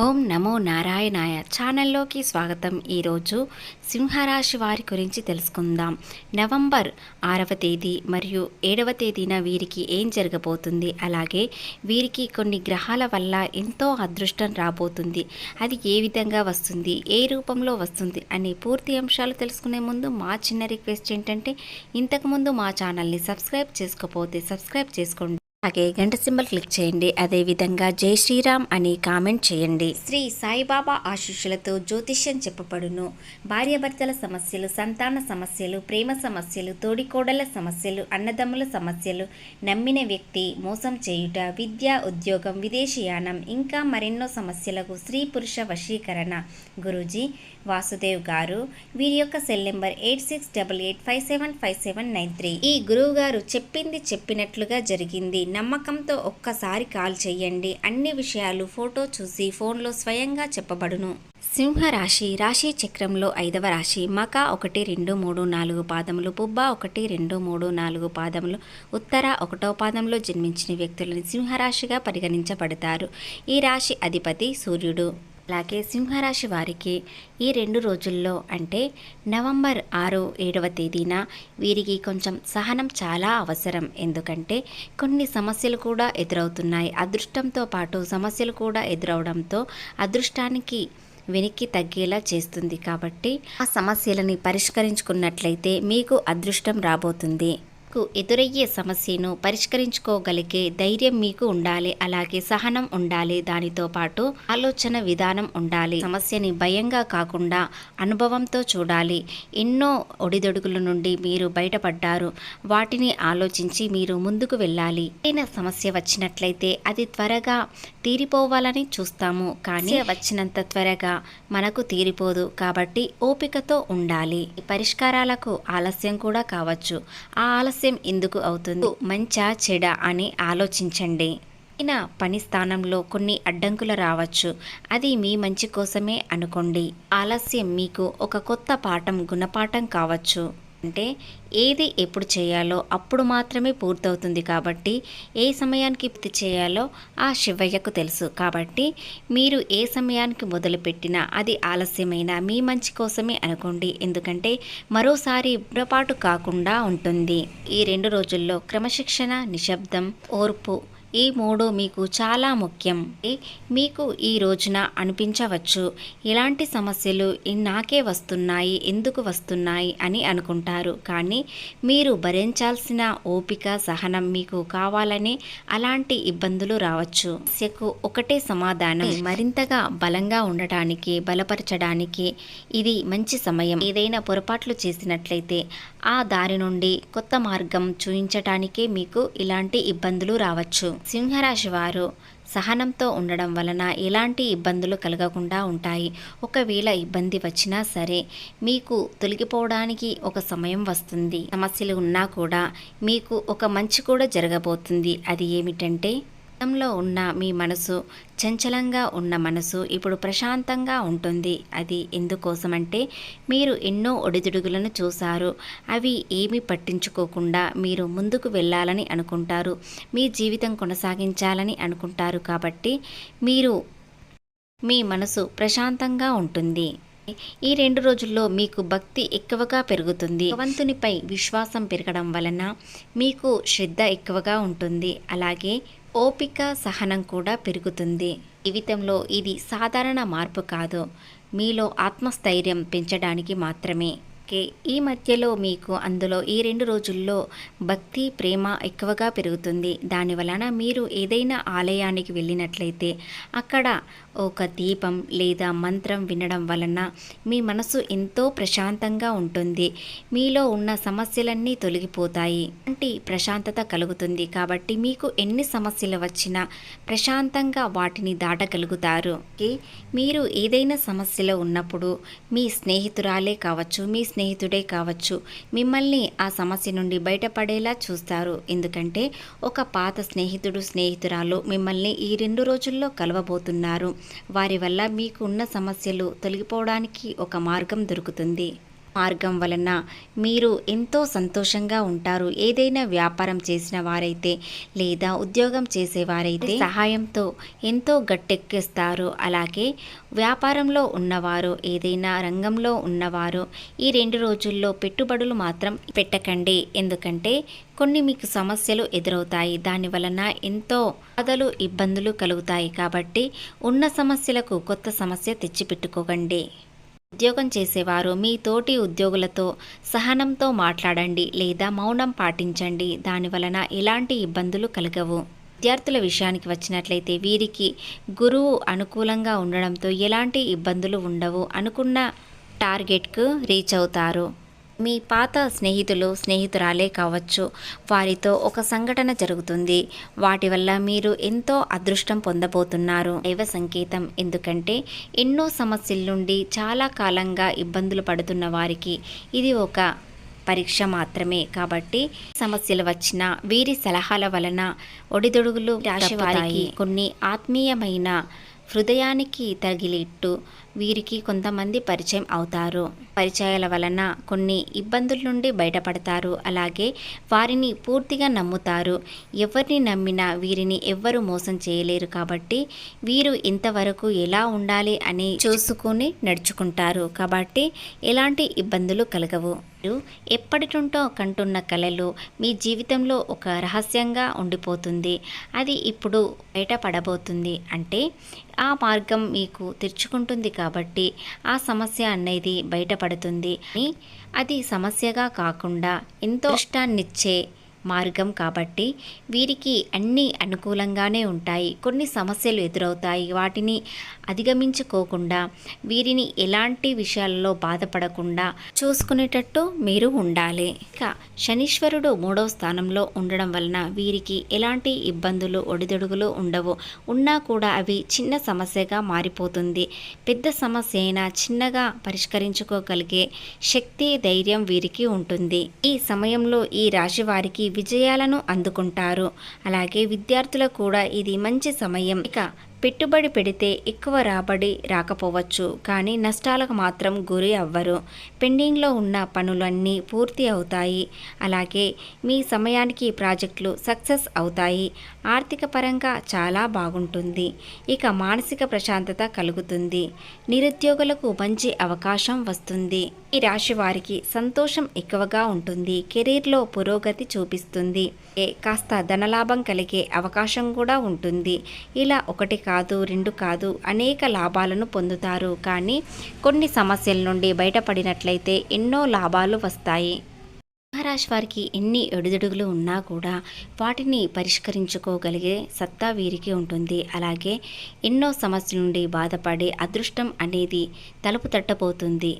ఓం నమో నారాయణాయ ఛానల్లోకి స్వాగతం. ఈరోజు సింహరాశి వారి గురించి తెలుసుకుందాం. నవంబర్ ఆరవ తేదీ మరియు ఏడవ తేదీన వీరికి ఏం జరగబోతుంది? అలాగే వీరికి కొన్ని గ్రహాల వల్ల ఎంతో అదృష్టం రాబోతుంది. అది ఏ విధంగా వస్తుంది? ఏ రూపంలో వస్తుంది? అనే పూర్తి అంశాలు తెలుసుకునే ముందు మా చిన్న రిక్వెస్ట్ ఏంటంటే ఇంతకుముందు మా ఛానల్ని సబ్స్క్రైబ్ చేసుకోకపోతే సబ్స్క్రైబ్ చేసుకోండి. అలాగే గంట సింబల్ క్లిక్ చేయండి. అదేవిధంగా జై శ్రీరామ్ అని కామెంట్ చేయండి. శ్రీ సాయిబాబా ఆశీస్సులతో జ్యోతిష్యం చెప్పబడును. భార్యాభర్తల సమస్యలు సంతాన సమస్యలు ప్రేమ సమస్యలు తోడికోడల సమస్యలు అన్నదమ్ముల సమస్యలు నమ్మిన వ్యక్తి మోసం చేయుట విద్య ఉద్యోగం విదేశీయానం ఇంకా మరెన్నో సమస్యలకు స్త్రీ పురుష వశీకరణ. గురూజీ వాసుదేవ్ గారు వీరి యొక్క cell number eight six double eight five seven five seven nine three. ఈ గురువు గారు చెప్పింది చెప్పినట్లుగా జరిగింది. నమ్మకంతో ఒక్కసారి కాల్ చేయండి అన్ని విషయాలు ఫోటో చూసి ఫోన్లో స్వయంగా చెప్పబడును. సింహరాశి రాశి చక్రంలో ఐదవ రాశి మక ఒకటి రెండు మూడు నాలుగు పాదములు పుబ్బ ఒకటి రెండు మూడు నాలుగు పాదములు ఉత్తర ఒకటో పాదంలో జన్మించిన వ్యక్తులను సింహరాశిగా పరిగణించబడతారు. ఈ రాశి అధిపతి సూర్యుడు. అలాగే సింహరాశి వారికి ఈ రెండు రోజుల్లో అంటే నవంబర్ ఆరు ఏడవ తేదీన వీరికి కొంచెం సహనం చాలా అవసరం. ఎందుకంటే కొన్ని సమస్యలు కూడా ఎదురవుతున్నాయి. అదృష్టంతో పాటు సమస్యలు కూడా ఎదురవడంతో అదృష్టానికి వెనక్కి తగ్గేలా చేస్తుంది. కాబట్టి ఆ సమస్యలని పరిష్కరించుకున్నట్లయితే మీకు అదృష్టం రాబోతుంది. మీకు ఎదురయ్యే సమస్యను పరిష్కరించుకోగలిగే ధైర్యం మీకు ఉండాలి. అలాగే సహనం ఉండాలి. దానితో పాటు ఆలోచన విధానం ఉండాలి. సమస్యని భయంగా కాకుండా అనుభవంతో చూడాలి. ఎన్నో ఒడిదొడుగుల నుండి మీరు బయటపడ్డారు. వాటిని ఆలోచించి మీరు ముందుకు వెళ్ళాలి. ఏదైనా సమస్య వచ్చినట్లయితే అది త్వరగా తీరిపోవాలని చూస్తాము. కానీ వచ్చినంత త్వరగా మనకు తీరిపోదు. కాబట్టి ఓపికతో ఉండాలి. పరిష్కారాలకు ఆలస్యం కూడా కావచ్చు. ఆ ఆలస్యం ఆలస్యం ఎందుకు అవుతుంది? మంచా చెడ అని ఆలోచించండి. అయినా పని స్థానంలో కొన్ని అడ్డంకులు రావచ్చు. అది మీ మంచి కోసమే అనుకోండి. ఆలస్యం మీకు ఒక కొత్త పాఠం గుణపాఠం కావచ్చు. అంటే ఏది ఎప్పుడు చేయాలో అప్పుడు మాత్రమే పూర్తవుతుంది కాబట్టి ఏ సమయానికి పూర్తి చేయాలో ఆ శివయ్యకు తెలుసు. కాబట్టి మీరు ఏ సమయానికి మొదలుపెట్టినా అది ఆలస్యమైన మీ మంచి కోసమే అనుకోండి. ఎందుకంటే మరోసారి పొరపాటు కాకుండా ఉంటుంది. ఈ రెండు రోజుల్లో క్రమశిక్షణ నిశ్శబ్దం ఓర్పు ఈ మూడు మీకు చాలా ముఖ్యం. మీకు ఈ రోజున అనిపించవచ్చు ఎలాంటి సమస్యలు నాకే వస్తున్నాయి ఎందుకు వస్తున్నాయి అని అనుకుంటారు. కానీ మీరు భరించాల్సిన ఓపిక సహనం మీకు కావాలని అలాంటి ఇబ్బందులు రావచ్చు. సమస్యకు ఒకటే సమాధానం మరింతగా బలంగా ఉండటానికి బలపరచడానికి ఇది మంచి సమయం. ఏదైనా పొరపాట్లు చేసినట్లయితే ఆ దారి నుండి కొత్త మార్గం చూపించటానికే మీకు ఇలాంటి ఇబ్బందులు రావచ్చు. సింహరాశి వారు సహనంతో ఉండడం వలన ఎలాంటి ఇబ్బందులు కలగకుండా ఉంటాయి. ఒకవేళ ఇబ్బంది వచ్చినా సరే మీకు తొలగిపోవడానికి ఒక సమయం వస్తుంది. సమస్యలు ఉన్నా కూడా మీకు ఒక మంచి కూడా జరగబోతుంది. అది ఏమిటంటే గతంలో ఉన్న మీ మనసు చంచలంగా ఉన్న మనసు ఇప్పుడు ప్రశాంతంగా ఉంటుంది. అది ఎందుకోసమంటే మీరు ఎన్నో ఒడిదుడుగులను చూశారు. అవి ఏమి పట్టించుకోకుండా మీరు ముందుకు వెళ్ళాలని అనుకుంటారు. మీ జీవితం కొనసాగించాలని అనుకుంటారు కాబట్టి మీరు మీ మనసు ప్రశాంతంగా ఉంటుంది. ఈ రెండు రోజుల్లో మీకు భక్తి ఎక్కువగా పెరుగుతుంది. భగవంతునిపై విశ్వాసం పెరగడం వలన మీకు శ్రద్ధ ఎక్కువగా ఉంటుంది. అలాగే ఓపిక సహనం కూడా పెరుగుతుంది. జీవితంలో ఇది సాధారణ మార్పు కాదు. మీలో ఆత్మస్థైర్యం పెంచడానికి మాత్రమే. ఓకే ఈ మధ్యలో మీకు అందులో ఈ రెండు రోజుల్లో భక్తి ప్రేమ ఎక్కువగా పెరుగుతుంది. దాని వలన మీరు ఏదైనా ఆలయానికి వెళ్ళినట్లయితే అక్కడ ఒక దీపం లేదా మంత్రం వినడం వలన మీ మనసు ఎంతో ప్రశాంతంగా ఉంటుంది. మీలో ఉన్న సమస్యలన్నీ తొలగిపోతాయి. అంటే ప్రశాంతత కలుగుతుంది? కాబట్టి మీకు ఎన్ని సమస్యలు వచ్చినా ప్రశాంతంగా వాటిని దాటగలుగుతారు. మీరు ఏదైనా సమస్యలో ఉన్నప్పుడు మీ స్నేహితురాలే కావచ్చు మీ స్నేహితుడే కావచ్చు మిమ్మల్ని ఆ సమస్య నుండి బయటపడేలా చూస్తారు. ఎందుకంటే ఒక పాత స్నేహితుడు స్నేహితురాలు మిమ్మల్ని ఈ రెండు రోజుల్లో కలవబోతున్నారు. వారి వల్ల మీకు ఉన్న సమస్యలు తొలగిపోవడానికి ఒక మార్గం దొరుకుతుంది. మార్గం వలన మీరు ఎంతో సంతోషంగా ఉంటారు. ఏదైనా వ్యాపారం చేసిన వారైతే లేదా ఉద్యోగం చేసేవారైతే సహాయంతో ఎంతో గట్టెక్కిస్తారు. అలాగే వ్యాపారంలో ఉన్నవారు ఏదైనా రంగంలో ఉన్నవారు ఈ రెండు రోజుల్లో పెట్టుబడులు మాత్రం పెట్టకండి. ఎందుకంటే కొన్ని మీకు సమస్యలు ఎదురవుతాయి. దాని వలన ఎంతో బాధలు ఇబ్బందులు కలుగుతాయి. కాబట్టి ఉన్న సమస్యలకు కొత్త సమస్య తెచ్చిపెట్టుకోకండి. ఉద్యోగం చేసేవారు మీ తోటి ఉద్యోగులతో సహనంతో మాట్లాడండి లేదా మౌనం పాటించండి. దాని వలన ఎలాంటి ఇబ్బందులు కలగవు. విద్యార్థుల విషయానికి వచ్చినట్లయితే వీరికి గురువు అనుకూలంగా ఉండడంతో ఎలాంటి ఇబ్బందులు ఉండవు అనుకున్న టార్గెట్కు రీచ్ అవుతారు. మీ పాత స్నేహితులు స్నేహితురాలే కావచ్చు. వారితో ఒక సంఘటన జరుగుతుంది. వాటి వల్ల మీరు ఎంతో అదృష్టం పొందబోతున్నారు. దైవ సంకేతం ఎందుకంటే ఎన్నో సమస్యల నుండి చాలా కాలంగా ఇబ్బందులు పడుతున్న వారికి ఇది ఒక పరీక్ష మాత్రమే. కాబట్టి సమస్యలు వచ్చిన వీరి సలహాల వలన ఒడిదొడుగులు రాశి వారికి కొన్ని ఆత్మీయమైన హృదయానికి తగిలిట్టు వీరికి కొంతమంది పరిచయం అవుతారు. పరిచయాల వలన కొన్ని ఇబ్బందుల నుండి బయటపడతారు. అలాగే వారిని పూర్తిగా నమ్ముతారు. ఎవరిని నమ్మినా వీరిని ఎవ్వరు మోసం చేయలేరు కాబట్టి వీరు ఇంతవరకు ఎలా ఉండాలి అని చూసుకుని నడుచుకుంటారు. కాబట్టి ఎలాంటి ఇబ్బందులు కలగవు. మీరు ఎప్పటి కంటున్న కళలు మీ జీవితంలో ఒక రహస్యంగా ఉండిపోతుంది. అది ఇప్పుడు బయటపడబోతుంది. అంటే ఆ మార్గం మీకు తెరుచుకుంటుంది కాబట్టి ఆ సమస్య అనేది బయటపడుతుంది. అని అది సమస్యగా కాకుండా ఎంతో ఇష్టాన్నిచ్చే మార్గం కాబట్టి వీరికి అన్నీ అనుకూలంగానే ఉంటాయి. కొన్ని సమస్యలు ఎదురవుతాయి. వాటిని అధిగమించుకోకుండా వీరిని ఎలాంటి విషయాలలో బాధపడకుండా చూసుకునేటట్టు మీరు ఉండాలి. ఇక శనీశ్వరుడు మూడవ స్థానంలో ఉండడం వలన వీరికి ఎలాంటి ఇబ్బందులు ఒడిదొడుగులు ఉండవు. ఉన్నా కూడా అవి చిన్న సమస్యగా మారిపోతుంది. పెద్ద సమస్య అయినా చిన్నగా పరిష్కరించుకోగలిగే శక్తి ధైర్యం వీరికి ఉంటుంది. ఈ సమయంలో ఈ రాశి వారికి విజయాలను అందుకుంటారు. అలాగే విద్యార్థులకు కూడా ఇది మంచి సమయం. ఇక పెట్టుబడి పెడితే ఎక్కువ రాబడి రాకపోవచ్చు కానీ నష్టాలకు మాత్రం గురి అవ్వరు. పెండింగ్లో ఉన్న పనులన్నీ పూర్తి అవుతాయి. అలాగే మీ సమయానికి ప్రాజెక్టులు సక్సెస్ అవుతాయి. ఆర్థిక పరంగా చాలా బాగుంటుంది. ఇక మానసిక ప్రశాంతత కలుగుతుంది. నిరుద్యోగులకు మంచి అవకాశం వస్తుంది. ఈ రాశి వారికి సంతోషం ఎక్కువగా ఉంటుంది. కెరీర్లో పురోగతి చూపిస్తుంది. ఏ కాస్త ధనలాభం కలిగే అవకాశం కూడా ఉంటుంది. ఇలా ఒకటి కాదు రెండు కాదు అనేక లాభాలను పొందుతారు. కానీ కొన్ని సమస్యల నుండి బయటపడినట్లయితే ఎన్నో లాభాలు వస్తాయి. మహారాజ్ వారికి ఎన్ని ఎడుదడుగులు ఉన్నా కూడా వాటిని పరిష్కరించుకోగలిగే సత్తా వీరికి ఉంటుంది. అలాగే ఎన్నో సమస్యల నుండి బాధపడే అదృష్టం అనేది తలుపు తట్టబోతుంది.